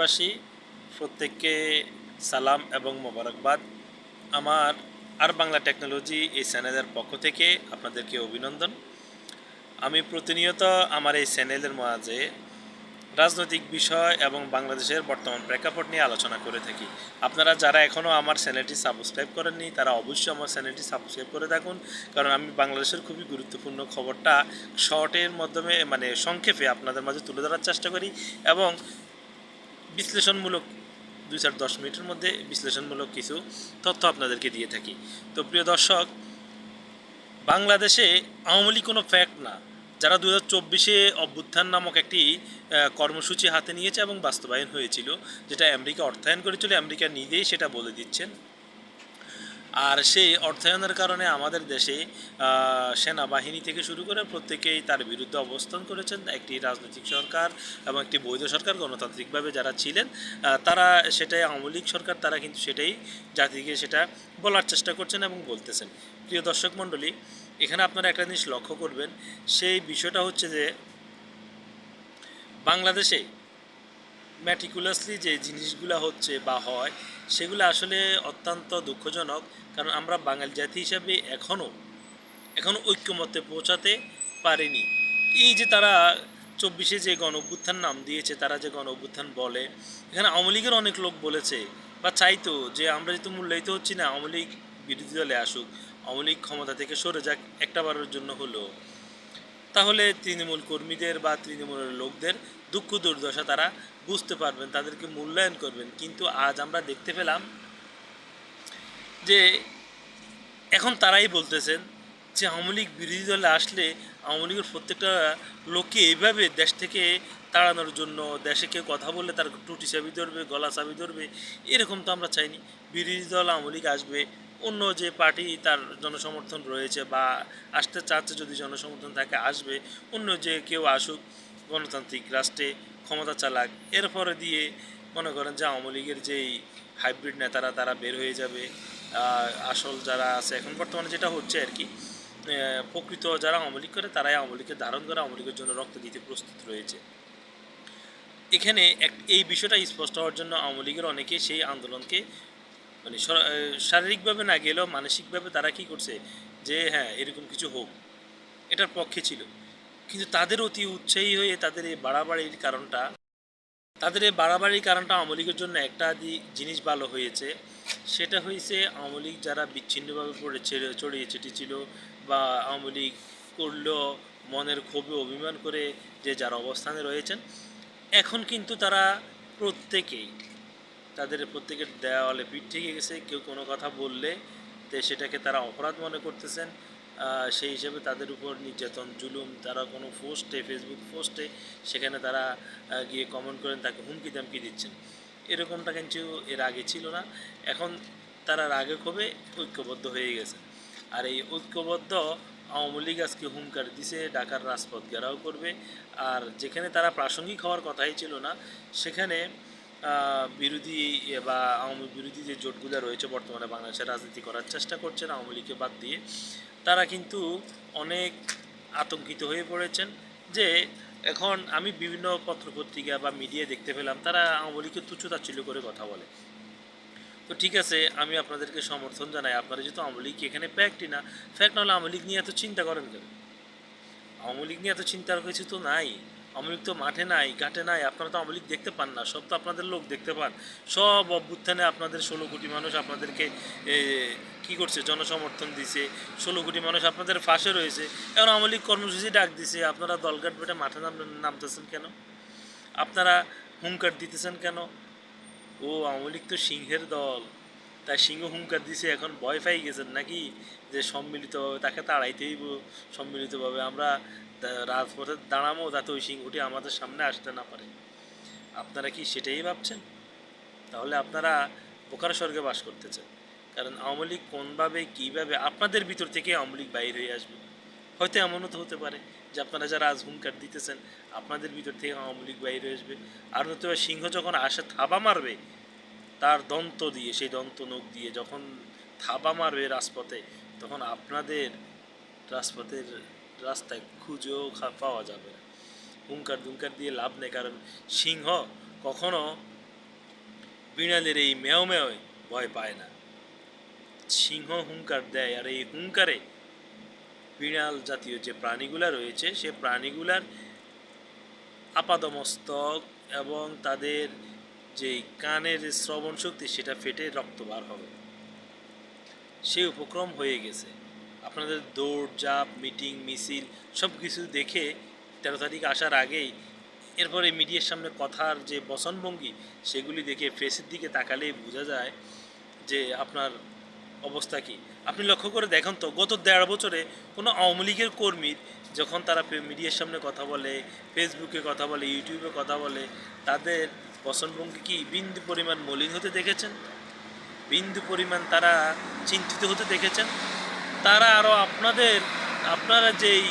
বাসী প্রত্যেককে সালাম এবং মোবারকবাদ। আমার আর বাংলা টেকনোলজি এই চ্যানেলের পক্ষ থেকে আপনাদেরকে অভিনন্দন। আমি প্রতিনিয়ত আমার এই চ্যানেলের মাঝে রাজনৈতিক বিষয় এবং বাংলাদেশের বর্তমান প্রেক্ষাপট নিয়ে আলোচনা করে থাকি। আপনারা যারা এখনও আমার চ্যানেলটি সাবস্ক্রাইব করেননি, তারা অবশ্যই আমার চ্যানেলটি সাবস্ক্রাইব করে থাকুন। কারণ আমি বাংলাদেশের খুবই গুরুত্বপূর্ণ খবরটা শর্টের মাধ্যমে মানে সংক্ষেপে আপনাদের মাঝে তুলে ধরার চেষ্টা করি এবং বিশ্লেষণমূলক দুই চার দশ মিনিটের মধ্যে বিশ্লেষণমূলক কিছু তথ্য আপনাদেরকে দিয়ে থাকি। তো প্রিয় দর্শক, বাংলাদেশে আওয়ামী লীগ কোনো ফ্যাক্ট না। যারা দু হাজার চব্বিশে অভ্যুত্থান নামক একটি কর্মসূচি হাতে নিয়েছে এবং বাস্তবায়ন হয়েছিল, যেটা আমেরিকা অর্থায়ন করেছিল, আমেরিকা নিজেই সেটা বলে দিচ্ছেন। আর সেই অর্থায়নের কারণে আমাদের দেশে সেনাবাহিনী থেকে শুরু করে প্রত্যেকেই তার বিরুদ্ধে অবস্থান করেছেন। একটি রাজনৈতিক সরকার এবং একটি বৈধ সরকার, গণতান্ত্রিকভাবে যারা ছিলেন তারা সেটাই, আওয়ামী লীগ সরকার, তারা কিন্তু সেটাই জাতিকে সেটা বলার চেষ্টা করছেন এবং বলতেছেন। প্রিয় দর্শক মণ্ডলী, এখানে আপনারা একটা জিনিস লক্ষ্য করবেন। সেই বিষয়টা হচ্ছে যে, বাংলাদেশে ম্যাটিকুলাসলি যে জিনিসগুলো হচ্ছে বা হয়, সেগুলো আসলে অত্যন্ত দুঃখজনক। কারণ আমরা বাঙালি জাতি হিসাবে এখনও এখনও ঐক্যমতে পৌঁছাতে পারেনি। এই যে তারা চব্বিশে যে গণ নাম দিয়েছে, তারা যে গণ বলে, এখানে আওয়ামী লীগের অনেক লোক বলেছে, বা চাইতো যে আমরা যেহেতু মূল্যায়িত হচ্ছি না, আওয়ামী লীগ বিরোধী দলে আসুক, আওয়ামী লীগ ক্ষমতা থেকে সরে যাক, একটা বারের জন্য হলো। তাহলে তৃণমূল কর্মীদের বা তৃণমূলের লোকদের দুঃখ দুর্দশা তারা বুঝতে পারবেন, তাদেরকে মূল্যায়ন করবেন। কিন্তু আজ আমরা দেখতে পেলাম যে এখন তারাই বলতেছেন যে আওয়ামী লীগ বিরোধী দলে আসলে আওয়ামী লীগের প্রত্যেকটা লোককে এইভাবে দেশ থেকে তাড়ানোর জন্য, দেশে কেউ কথা বললে তার টুটি চাবি ধরবে, গলা চাবি ধরবে, এরকম তো আমরা চাইনি। বিরোধী দল আওয়ামী লীগ আসবে অন্য যে পার্টি তার জনসমর্থন রয়েছে বা আসতে চাচ্ছে, যদি জনসমর্থন থাকে আসবে, অন্য যে কেউ আসুক, গণতান্ত্রিক রাষ্ট্রে ক্ষমতা চালাক এরপরে দিয়ে মনে করেন যে আওয়ামী লীগের যেই হাইব্রিড নেতারা, তারা বের হয়ে যাবে। আসল যারা আছে, এখন বর্তমানে যেটা হচ্ছে আর কি প্রকৃত যারা আওয়ামী লীগ করে, তারাই আওয়ামী লীগকে ধারণ করে আওয়ামী লীগের জন্য রক্ত দিতে প্রস্তুত রয়েছে। এখানে এই বিষয়টা স্পষ্ট হওয়ার জন্য আওয়ামী লীগের অনেকে সেই আন্দোলনকে মানে শারীরিকভাবে না গেলেও মানসিকভাবে তারা কি করছে? যে হ্যাঁ এরকম কিছু হোক। এটার পক্ষে ছিল। কিন্তু তাদের অতি উৎসাহী হয়ে তাদের এই বাড়াবাড়ির কারণটা, তাদের এই বাড়াবাড়ির কারণটা আওয়ামী জন্য একটা জিনিস ভালো হয়েছে। সেটা হয়েছে আওয়ামী যারা বিচ্ছিন্নভাবে পড়ে ছেড়ে ছড়িয়ে ছিটেছিল বা আওয়ামী লীগ করল মনের ক্ষোভে অভিমান করে যে যারা অবস্থানে রয়েছেন। এখন কিন্তু তারা প্রত্যেকেই তাদের প্রত্যেকের দেওয়ালে পিঠ ঠেকে গেছে, কেউ কোনো কথা বললে তো সেটাকে তারা অপরাধ মনে করতেছেন। সেই হিসেবে তাদের উপর নির্যাতন, জুলুম, তারা কোনো পোস্টে ফেসবুক পোস্টে সেখানে তারা গিয়ে কমেন্ট করেন, তাকে হুমকি দামকি দিচ্ছেন। এরকমটা কিন্তু এর আগে ছিল না। এখন তারা রাগে ক্ষোভে ঐক্যবদ্ধ হয়ে গেছে। আর এই ঐক্যবদ্ধ আওয়ামী লীগ আজকে হুমকার দিছে, ঢাকার রাজপথ ঘেরাও করবে। আর যেখানে তারা প্রাসঙ্গিক হওয়ার কথাই ছিল না, সেখানে বিরোধী বা আওয়ামী বিরোধী যে জোটগুলো রয়েছে বর্তমানে বাংলাদেশের রাজনীতি করার চেষ্টা করছেন, আওয়ামী লীগকে বাদ দিয়ে, তারা কিন্তু অনেক আতঙ্কিত হয়ে পড়েছেন যে এখন আমি বিভিন্ন পত্রপত্রিকা বা মিডিয়ায় দেখতে পেলাম, তারা আওয়ামী লীগকে তুচ্ছতাচ্ছিল্য করে কথা বলে। তো ঠিক আছে, আমি আপনাদেরকে সমর্থন জানাই, আপনারা যেহেতু আওয়ামী লীগ এখানে ফ্যাক্টই না ফ্যাক্ট নাহলে আওয়ামী লীগ নিয়ে এত চিন্তা করেন কেন? আওয়ামী লীগ নিয়ে এত চিন্তার কিছু তো নাই। লীগ তো মাঠে নাই, ঘাটে নাই, আপনারা তো আওয়ামী লীগ দেখতে পান না, সব তো আপনাদের লোক দেখতে পান। সব অভ্যুত্থানে আপনাদের ষোলো কোটি মানুষ আপনাদেরকে কি করছে, জনসমর্থন দিছে, ষোলো কোটি মানুষ আপনাদের পাশে রয়েছে। এখন আওয়ামী লীগ কর্মসূচি ডাক দিছে, আপনারা দলঘাট বেটে মাঠে নাম, নামতেছেন কেন? আপনারা হুঙ্কার দিতেছেন কেন? ও, আওয়ামী লীগ তো সিংহের দল। তাই সিংহ হুঙ্কার দিছে, এখন ভয় পাই গেছেন নাকি? যে সম্মিলিতভাবে তাকে তাড়াইতেই সম্মিলিতভাবে আমরা রাজপথে দাঁড়াবো যাতে ওই সিংহটি আমাদের সামনে আসতে না পারে। আপনারা কি সেটাই ভাবছেন? তাহলে আপনারা বোকার স্বর্গে বাস করতেছেন। কারণ আওয়ামী লীগ কোনভাবে, কীভাবে, আপনাদের ভিতর থেকে আওয়ামী লীগ বাইর হয়ে আসবে? হয়তো এমনও তো হতে পারে যে আপনারা যারা আজ হুঙ্কার দিতেছেন, আপনাদের ভিতর থেকে আওয়ামী লীগ বাইর আসবে। আর নয়তো সিংহ যখন আসে থাবা মারবে তার দন্ত দিয়ে, সেই দন্ত নখ দিয়ে যখন থাবা মারবে রাজপথে, তখন আপনাদের রাজপথের রাস্তায় খুঁজেও পাওয়া যাবে না। হুঙ্কার দুঙ্কার দিয়ে লাভ নেই, কারণ সিংহ কখনো বিড়ালের এই মেয় মেয় ভয় পায় না। সিংহ হুঙ্কার দেয়, আর এই হুঙ্কারে বিড়াল জাতীয় যে প্রাণীগুলা রয়েছে, সে প্রাণীগুলার আপাদমস্তক এবং তাদের যে কানের শ্রবণ শক্তি সেটা ফেটে রক্ত বার হবে। সেই উপক্রম হয়ে গেছে। আপনাদের দৌড়, জাপ, মিটিং, মিছিল সব কিছু দেখে তেরো তারিখ আসার আগেই এরপরে মিডিয়ার সামনে কথার যে বসনভঙ্গি সেগুলি দেখে ফেসের দিকে তাকালেই বোঝা যায় যে আপনার অবস্থা কি। আপনি লক্ষ্য করে দেখেন তো, গত দেড় বছরে কোনো আওয়ামী লীগের কর্মীর যখন তারা মিডিয়ার সামনে কথা বলে ফেসবুকে কথা বলে ইউটিউবে কথা বলে, তাদের বসনভঙ্গি কি বিন্দু পরিমাণ মলিন হতে দেখেছেন? বিন্দু পরিমাণ তারা চিন্তিত হতে দেখেছেন? তারা আরও আপনাদের, আপনারা যেই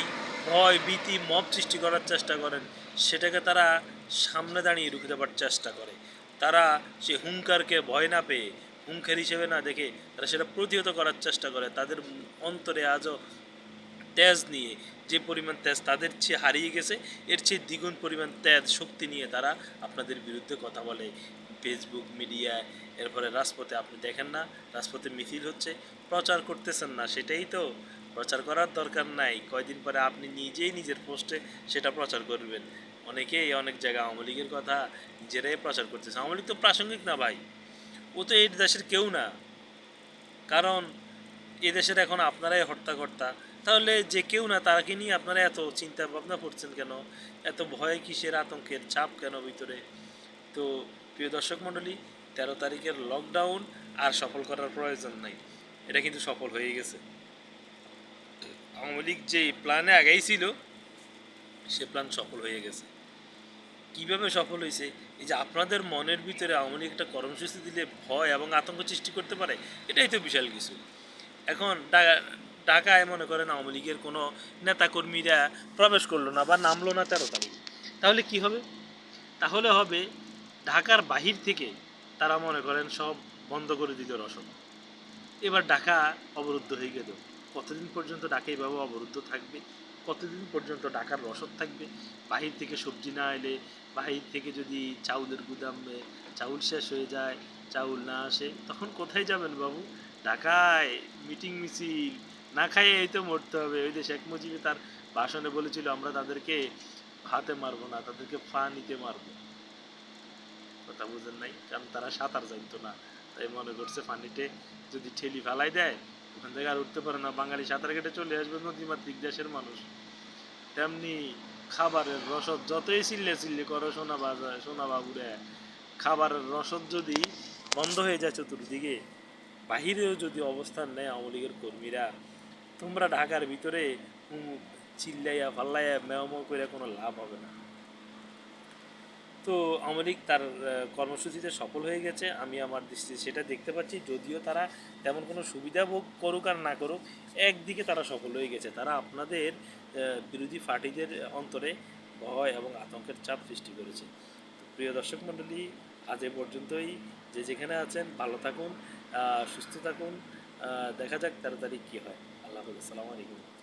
ভয়, ভীতি, মব সৃষ্টি করার চেষ্টা করেন, সেটাকে তারা সামনে দাঁড়িয়ে রুখে দেওয়ার চেষ্টা করে। তারা সে হুঙ্কারকে ভয় না পেয়ে, হুঙ্কার হিসেবে না দেখে তারা সেটা প্রতিহত করার চেষ্টা করে। তাদের অন্তরে আজও তেজ নিয়ে যে পরিমাণ তেজ তাদের চেয়ে হারিয়ে গেছে, এর চেয়ে দ্বিগুণ পরিমাণ তেজ শক্তি নিয়ে তারা আপনাদের বিরুদ্ধে কথা বলে। ফেসবুক মিডিয়ায় এরপরে রাজপথে আপনি দেখেন না, রাজপথে মিছিল হচ্ছে, প্রচার করতেছেন না, সেটাই তো। প্রচার করার দরকার নাই, কয়দিন পরে আপনি নিজেই নিজের পোস্টে সেটা প্রচার করবেন। অনেকেই অনেক জায়গায় আওয়ামী লীগের কথা নিজেরাই প্রচার করতেছে। আওয়ামী লীগ তো প্রাসঙ্গিক না ভাই, ও তো এই দেশের কেউ না। কারণ এ দেশের এখন আপনারাই হর্তাকর্তা তাহলে যে কেউ না, তাকে নিয়ে আপনারা এত চিন্তা ভাবনা করছেন কেন? এত ভয় কিসের, আতঙ্কের চাপ কেন ভিতরে? তো প্রিয় দর্শক মণ্ডলী, তেরো তারিখের লকডাউন আর সফল করার প্রয়োজন নাই। এটা কিন্তু সফল হয়ে গেছে। আওয়ামী লীগ যে প্ল্যানে আগেই ছিল, সে প্ল্যান সফল হয়ে গেছে। কীভাবে সফল হয়েছে? এই যে আপনাদের মনের ভিতরে আওয়ামী লীগ একটা কর্মসূচি দিলে ভয় এবং আতঙ্ক সৃষ্টি করতে পারে, এটাই তো বিশাল কিছু। এখন ঢাকায় মনে করেন আওয়ামী লীগের কোনো নেতাকর্মীরা প্রবেশ করল না বা নামলো না তেরো তারিখ। তাহলে কি হবে? তাহলে হবে ঢাকার বাহির থেকে তারা মনে করেন সব বন্ধ করে দিত রসদ। এবার ঢাকা অবরুদ্ধ হয়ে গেল। কতদিন পর্যন্ত ঢাকা এইভাবে অবরুদ্ধ থাকবে? কতদিন পর্যন্ত ঢাকার রসদ থাকবে? বাহির থেকে সবজি না এলে, বাহির থেকে যদি চাউলের গুদামে চাউল শেষ হয়ে যায়, চাউল না আসে, তখন কোথায় যাবেন বাবু? ঢাকায় মিটিং মিছিল না খাইয়ে এই তো মরতে হবে। ওই যে শেখ মুজিবে তার ভাষণে বলেছিল, আমরা তাদেরকে হাতে মারবো না, তাদেরকে ফা নিতে মারবো। কথা বুঝেন নাই, কারণ তারা সাঁতার জানতো না। তাই মনে করছে পানিতে যদি ঠেলি ফেলাই দেয়, ওখান থেকে আর উঠতে পারে না। বাঙালি সাঁতার কেটে চলে আসবে নদীমাতৃক দেশের মানুষ। তেমনি খাবারের রসদ যতই চিল্লে চিল্লে করো সোনা বাজার সোনা বাবুরে। খাবারের রসদ যদি বন্ধ হয়ে যায় চতুর্দিকে, বাহিরেও যদি অবস্থান নেয় আওয়ামী লীগের কর্মীরা তোমরা ঢাকার ভিতরে চিল্লাইয়া ফাল্লাইয়া মেয়ম করে কোনো লাভ হবে না। তো আওয়ামী তার কর্মসূচিতে সফল হয়ে গেছে। আমি আমার দৃষ্টিতে সেটা দেখতে পাচ্ছি। যদিও তারা তেমন কোনো সুবিধা ভোগ করুক আর না করুক, একদিকে তারা সফল হয়ে গেছে। তারা আপনাদের বিরোধী পার্টিদের অন্তরে ভয় এবং আতঙ্কের চাপ সৃষ্টি করেছে। প্রিয় দর্শক মণ্ডলী, আজ এ পর্যন্তই। যে যেখানে আছেন, ভালো থাকুন সুস্থ থাকুন। দেখা যাক তাড়াতাড়ি কী হয়। হাফেজ আসসালামু আলাইকুম।